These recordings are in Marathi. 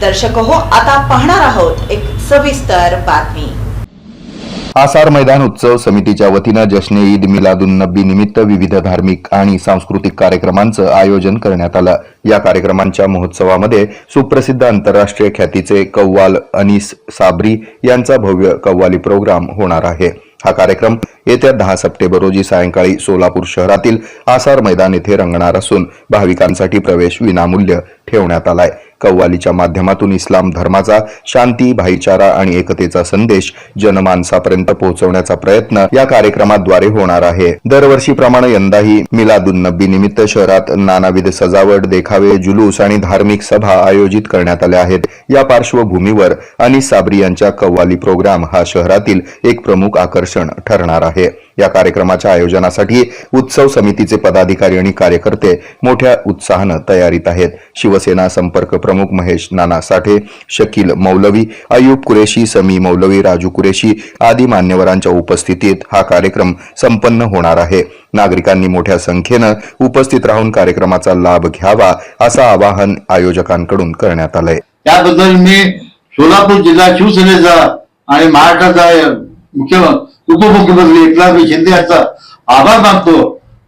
दर्शक हो आता पाहणार आहोत एक सविस्तर बातमी. आसार मैदान उत्सव समितीच्या वतीनं जश्ने ईद मिलादुन नबी निमित्त विविध धार्मिक आणि सांस्कृतिक कार्यक्रमांचं आयोजन करण्यात आलं. या कार्यक्रमांच्या महोत्सवामध्ये सुप्रसिद्ध आंतरराष्ट्रीय ख्यातीचे कव्वाल अनिस साबरी यांचा भव्य कव्वाली प्रोग्राम होणार आहे. हा कार्यक्रम येत्या दहा सप्टेंबर रोजी सायंकाळी सोलापूर शहरातील आसार मैदान येथे रंगणार असून भाविकांसाठी प्रवेश विनामूल्य ठेवण्यात आलाय. कव्वालीच्या माध्यमातून इस्लाम धर्माचा शांती भाईचारा आणि एकतेचा संदेश जनमानसापर्यंत पोहोचवण्याचा प्रयत्न या कार्यक्रमाद्वारे होणार आहे. दरवर्षीप्रमाणे यंदाही मिलादुन नबी निमित्त शहरात नानाविध सजावट देखावे जुलूस आणि धार्मिक सभा आयोजित करण्यात आल्या आहेत. या पार्श्वभूमीवर अनिस साबरी यांच्या कव्वाली प्रोग्राम हा शहरातील एक प्रमुख आकर्षण ठरणार आहे. या कार्यक्रमाच्या आयोजनासाठी उत्सव समितीचे पदाधिकारी आणि कार्यकर्ते मोठ्या उत्साहानं तयारीत आहेत. शिवसेना संपर्क प्रमुख महेश नाना साठे शकील मौलवी अयूब कुरेशी समी मौलवी राजू कुरेशी आदी मान्यवरांच्या उपस्थितीत हा कार्यक्रम संपन्न होणार आहे. नागरिकांनी मोठ्या संख्येनं उपस्थित राहून कार्यक्रमाचा लाभ घ्यावा असं आवाहन आयोजकांकडून करण्यात आलंय. त्याबद्दल मी सोलापूर जिल्हा शिवसेनेचा आणि महाराष्ट्राचा मुख्य उपमुख्यमंत्री एकनाथ शिंदे यांचा आभार मानतो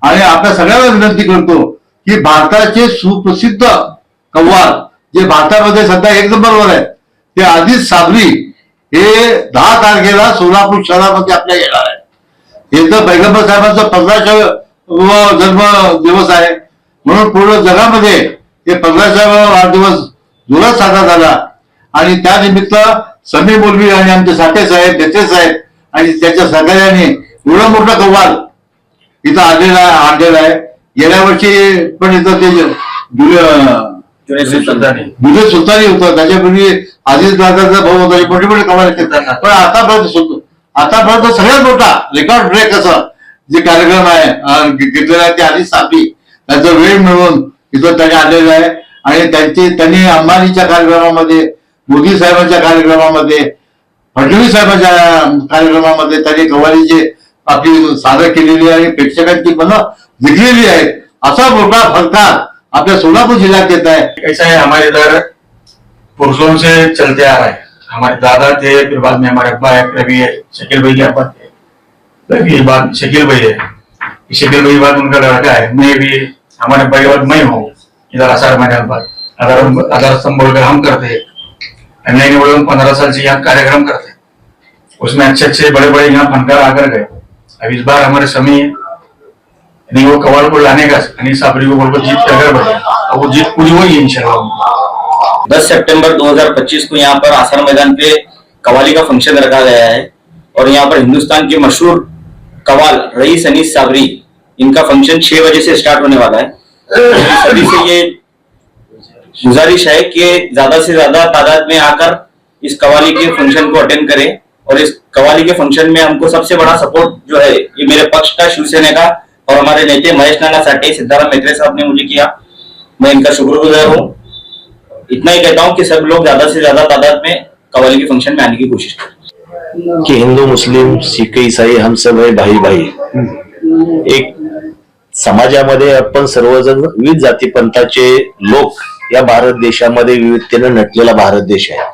आणि आपल्या सगळ्यांना विनंती करतो की भारताचे सुप्रसिद्ध कव्वाल जे भारतामध्ये सध्या एक नंबरवर आहे ते आदित साबरी हे दहा तारखेला सोलापूर शहरामध्ये आपल्या येणार आहे हे तर पैगंबर साहेबांचा पंधराशे जन्म दिवस आहे. म्हणून पूर्ण जगामध्ये हे पंधराशे वाढदिवस जोरात साजरा झाला. आणि त्यानिमित्त समी मोलवी आणि आमचे साठे साहेब नेते साहेब आणि त्याच्या सगळ्यांनी एवढं मोठं कव्वाल. इथं आलेला आहे आणलेला आहे. गेल्या वर्षी पण इथं ते जुले सुलतानी. होतं. त्याच्यापूर्वी आदिल दादाचा भाऊ होता. मोठे मोठे कव्वाल आहेत. पण आतापर्यंत आतापर्यंत सगळ्यात मोठा रेकॉर्ड ब्रेक असा जे कार्यक्रम आहे घेतलेला आहे ते आधी सापी. त्याचा वेळ मिळवून इथं त्याने आलेलं आहे. आणि त्यांची त्यांनी अंबानीच्या कार्यक्रमामध्ये मोदी साहेबांच्या कार्यक्रमामध्ये फडणवीस साहेबांच्या कार्यक्रमामध्ये त्यांनी कव्वालीची आपली सादर केलेली आहे प्रेक्षकांची मनं जिंकलेली आहेत असा मोठा फलकार आपल्या सोलापूर जिल्ह्यात येत आहे. ऐसा है हमारे इधर पुरुषों से चलते आ रहा है। हमारे दादा थे फिर बाद में हमारे अब्बा है रवि है शकील भाई के अब्बा थे। फिर बाद शकील भाई है। शकील भाई बाद उनका लड़का है। मैं भी हमारे भाई बाद मैं हूँ इधर आसार मैदान पर अगर आधार स्तंभ बोलकर हम करते हैं नए बोले पंद्रह साल से यहाँ कार्यक्रम करते हैं। उसमें अच्छे अच्छे बड़े बड़े यहाँ फनकार आकर गए। अब इस बार हमारे समी है। नहीं वो कवाल को लाने का अनिल साबरी को बोलकर जीत कर बढ़े और वो जीत पूरी हुई इंशाल्लाह। 10 सितंबर 2025 को यहाँ पर आसार मैदान पे कवाली का फ़ंक्शन रखा गया है और यहाँ पर हिंदुस्तान के मशहूर कवाल रईस अनीस साबरी इनका फ़ंक्शन छह बजे से स्टार्ट होने वाला है। सभी से ये गुजारिश है कि ज्यादा से ज्यादा तादाद में आकर इस कवाली के फंक्शन को अटेंड करें और इस कवाली के फंक्शन में हमको सबसे बड़ा सपोर्ट जो है ये मेरे पक्ष का शिवसेना का और हमारे नेते महेश नाना साठे सिद्धाराम मेत्रे साहब ने मुझे किया। मैं इनका शुक्रगुजार हूँ। इतना ही कहता हूँ कि सब लोग ज्यादा से ज्यादा तादाद में कवाली के फंक्शन में आने की कोशिश करें। कि हिंदू मुस्लिम सिख ईसाई हम सब है भाई भाई एक समाजामध्ये आपण सर्वजण विविध जाती पंथाचे लोक या भारत देशामध्ये विविधतेनं नटलेला भारत देश आहे.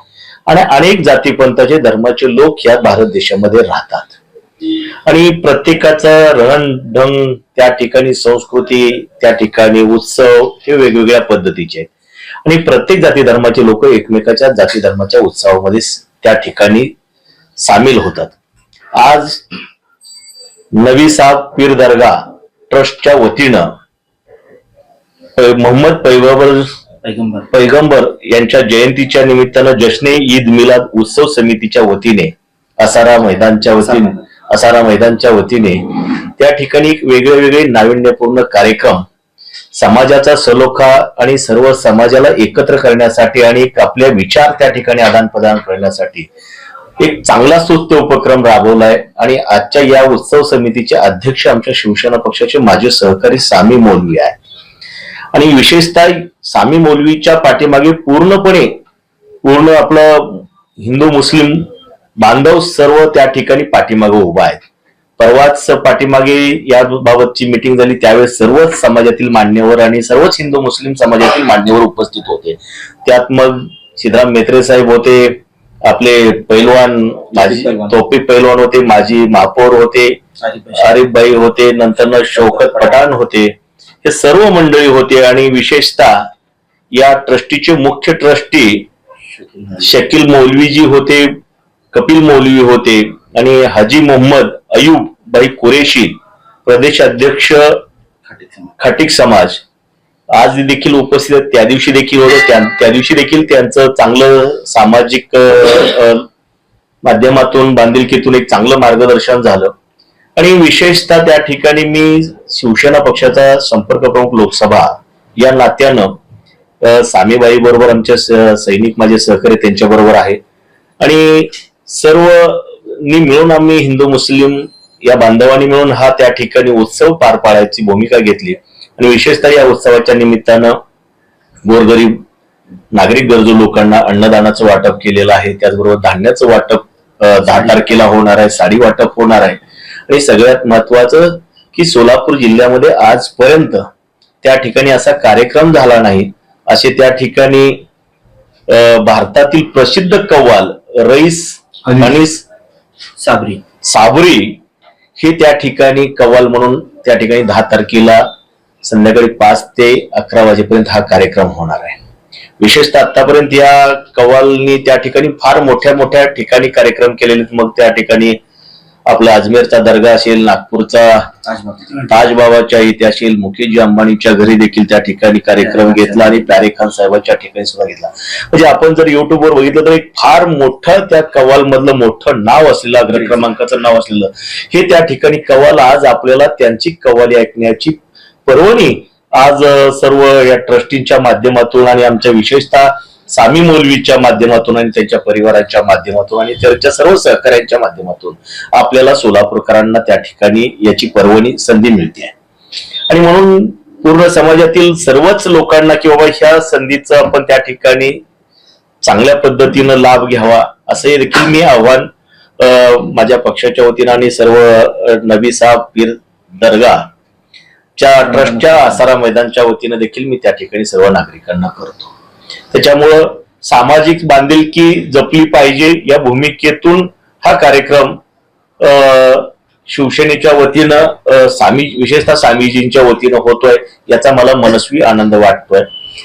आणि अनेक जातीपंथाचे धर्माचे लोक या भारत देशामध्ये राहतात. आणि प्रत्येकाचा रहन ढंग त्या ठिकाणी संस्कृती त्या ठिकाणी उत्सव हे वेगवेगळ्या पद्धतीचे आहेत. आणि प्रत्येक जाती धर्माचे लोक एकमेकाच्या जाती धर्माच्या उत्सवामध्ये त्या ठिकाणी सामील होतात. आज नवी साब पीर दर्गा ट्रस्टच्या वतीनं मोहम्मद पैगंबर पैगंबर. यांच्या जयंतीच्या निमित्तानं जश्ने ईद मिलाद उत्सव समितीच्या वतीने असारा मैदानच्या वतीने असारा मैदानच्या वतीने त्या ठिकाणी वेगळे वेगळे नाविन्यपूर्ण कार्यक्रम समाजाचा सलोखा आणि सर्व समाजाला एकत्र करण्यासाठी आणि एक आपले विचार त्या ठिकाणी आदान प्रदान करण्यासाठी एक चांगला सुस्त उपक्रम राबवलाय. आणि आजच्या या उत्सव समितीचे अध्यक्ष आमच्या शिवसेना पक्षाचे माजी सहकारी सामी मौलवी आहे आणि विशेषतः सामी मौलवीच्या पाठीमागे पूर्णपणे पूर्ण आपलं हिंदू मुस्लिम बांधव सर्व त्या ठिकाणी पाठीमागे उभा आहेत. परवाच पाठीमागे या बाबतची मिटिंग झाली त्यावेळेस सर्वच समाजातील मान्यवर आणि सर्वच हिंदू मुस्लिम समाजातील मान्यवर उपस्थित होते. त्यात मग सिद्धराम मेत्रे साहेब होते आपले पैलवान माजी. तोफी पैलवान. होते माजी महापौर होते आरिफबाई होते नंतर शौकत पठाण होते. हे सर्व मंडळी होते आणि विशेषतः या ट्रस्टीचे मुख्य ट्रस्टी शकील मौलवीजी होते कपिल मौलवी होते आणि हाजी मोहम्मद अयूब भाई कुरेशी प्रदेश अध्यक्ष खाटिक समाज. आज देखील उपस्थित आहेत. त्या दिवशी देखील होते. त्या दिवशी देखील त्यांचं चांगलं सामाजिक माध्यमातून बांधिलकीतून एक चांगलं मार्गदर्शन झालं. आणि विशेषतः त्या ठिकाणी मी शिवसेना पक्षाचा संपर्क प्रमुख लोकसभा या नात्यानं सामीबाई बरोबर आमच्या स- सैनिक माझे सहकारी त्यांच्या बरोबर आहे. आणि सर्व मी मिळून आम्ही हिंदू मुस्लिम या बांधवांनी मिळून हा त्या ठिकाणी उत्सव पार पाडायची भूमिका घेतली. आणि विशेषतः या उत्सवाच्या निमित्तानं गोरगरीब नागरिक गरजू लोकांना अन्नदानाचं वाटप केलेलं आहे. त्याचबरोबर धान्याचं वाटप दहा तारखेला होणार आहे साडी वाटप होणार आहे. आणि सगळ्यात महत्वाचं की सोलापूर जिल्ह्यामध्ये आजपर्यंत त्या ठिकाणी असा कार्यक्रम झाला नाही असे त्या ठिकाणी भारतातील प्रसिद्ध कव्वाल रईस आणि साबरी साबरी हे त्या ठिकाणी कव्वाल म्हणून त्या ठिकाणी दहा तारखेला संध्याकाळी पाच ते अकरा वाजेपर्यंत हा कार्यक्रम होणार आहे विशेषतः आतापर्यंत या कव्वालनी त्या ठिकाणी फार मोठ्या मोठ्या ठिकाणी कार्यक्रम केलेले. मग त्या ठिकाणी आपला अजमेरचा दर्गा असेल नागपूरचा ताजबाबाच्या इतिहासील मुकेशजी अंबानीच्या घरी देखील त्या ठिकाणी कार्यक्रम घेतला आणि प्यारे खान साहेबांच्या ठिकाणी सुद्धा घेतला. म्हणजे आपण जर युट्यूबवर बघितलं तर एक फार मोठं त्या कवाल मधलं मोठं नाव असलेलं अग्र क्रमांकाचं नाव असलेलं हे त्या ठिकाणी कवाल आज आपल्याला त्यांची कवाली ऐकण्याची पर्वणी आज सर्व या ट्रस्टींच्या माध्यमातून आणि आमच्या विशेषतः सामी मौलवीच्या माध्यमातून आणि त्यांच्या परिवाराच्या माध्यमातून आणि त्यांच्या सर्व सहकाऱ्यांच्या माध्यमातून आपल्याला सोलापूरकरांना त्या ठिकाणी याची पर्वणी संधी मिळते. आणि म्हणून पूर्ण समाजातील सर्वच लोकांना की बाबा ह्या संधीचं आपण त्या ठिकाणी चांगल्या पद्धतीनं लाभ घ्यावा असं देखील मी आव्हान अं, माझ्या पक्षाच्या वतीनं आणि सर्व अं, नबी साहेब पीर दर्गा च्या ट्रस्टच्या आसारा मैदानच्या वतीनं देखील मी त्या ठिकाणी सर्व नागरिकांना करतो. त्याच्यामुळं सामाजिक बांधिलकी जपली पाहिजे या भूमिकेतून हा कार्यक्रम अं, शिवसेनेच्या वतीनं सामी विशेषतः स्वामीजींच्या वतीनं होतोय याचा मला मनस्वी आनंद वाटतोय.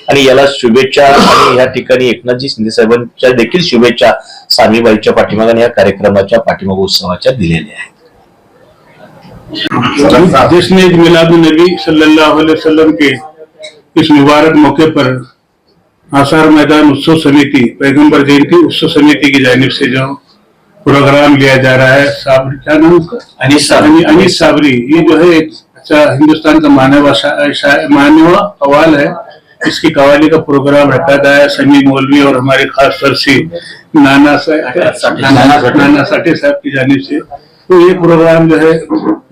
आणि याला शुभेच्छा आणि या ठिकाणी एकनाथजी शिंदे साहेबांच्या देखील शुभेच्छा स्वामीबाईच्या पाठीमागाने या कार्यक्रमाच्या पाठीमाग उत्सवाच्या दिलेल्या आहेत. जिसने मिलाद नबी सल्लल्लाहु अलैहि वसल्लम के इस मुबारक मौके पर आसार मैदान उत्सव समिति पैगंबर जयंती उत्सव समिति की जानिब से जो प्रोग्राम लिया जा रहा है साबरी क्या नाम अनीस साबरी। अनी- साबरी ये जो है एक अच्छा हिंदुस्तान का मानव मानव अवाल है। इसकी कवाली का प्रोग्राम रखा गया है समी मौलवी और हमारे खास नाना साहब नाना नाना साठे। साहब की जानिब से। तो ये प्रोग्राम जो है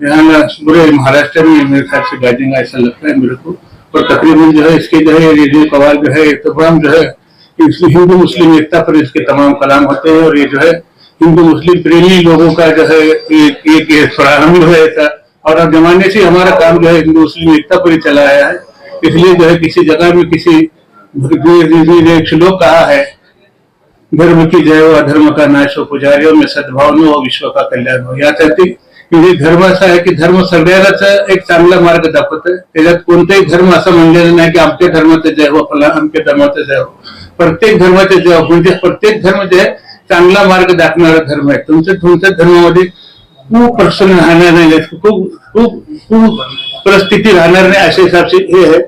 यहाँ पूरे महाराष्ट्र में मेरे ख्याल से गाजेंगे ऐसा लगता है मेरे को। और तकरीबन जो है, इसके जो है, ये जो कवाल जो है तमाम जो है हिंदू, मुस्लिम एकता पर इसके तमाम कलाम होते हैं और ये जो है, हिंदू, मुस्लिम प्रेमी लोगों का जो है एक एक ये फराहम है ऐसा। और अब जमाने से हमारा काम जो है, हिंदू, मुस्लिम एकता पर ही चला आया है। इसलिए जो है, किसी जगह में किसी ने एक श्लोक कहा है, धर्म की जय हो, अधर्म का नाश हो, पुजारियों में सद्भाव हो, विश्व का कल्याण हो। यासाठी हे धर्म असा आहे की धर्म सगळ्यालाच एक चांगला मार्ग दाखवतोय त्याच्यात कोणताही धर्म असं म्हणलेलं नाही की आमच्या धर्माचं जय हो आपल्याला आमच्या धर्माचं जय हो. प्रत्येक धर्माचे जय हो. म्हणजे प्रत्येक धर्म जे चांगला मार्ग दाखवणारा धर्म आहे. तुमच्या तुमच्या धर्मामध्ये खूप प्रसन्न राहणार नाही. खूप खूप खूप परिस्थिती राहणार नाही अशा हिसाबचे हे आहे.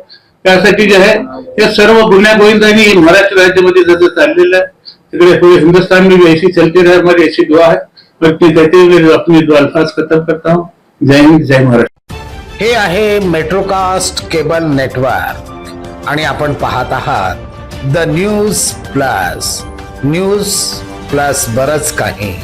त्यासाठी जे आहे या सर्व गुन्ह्या गोविंदांनी महाराष्ट्र राज्यामध्ये जसं चाललेलं आहे. तिकडे हिंदुस्थान हिंदुस्तान में ऐसी चलती रहे हमारी ऐसी दुआ है और देते कहते हुए मैं दो अल्फाज खत्म करता हूँ। जय हिंद जय महाराष्ट्र। हे आहे मेट्रोकास्ट केबल नेटवर्क आणि आपण पाहत आहात the news plus news plus बरच काही.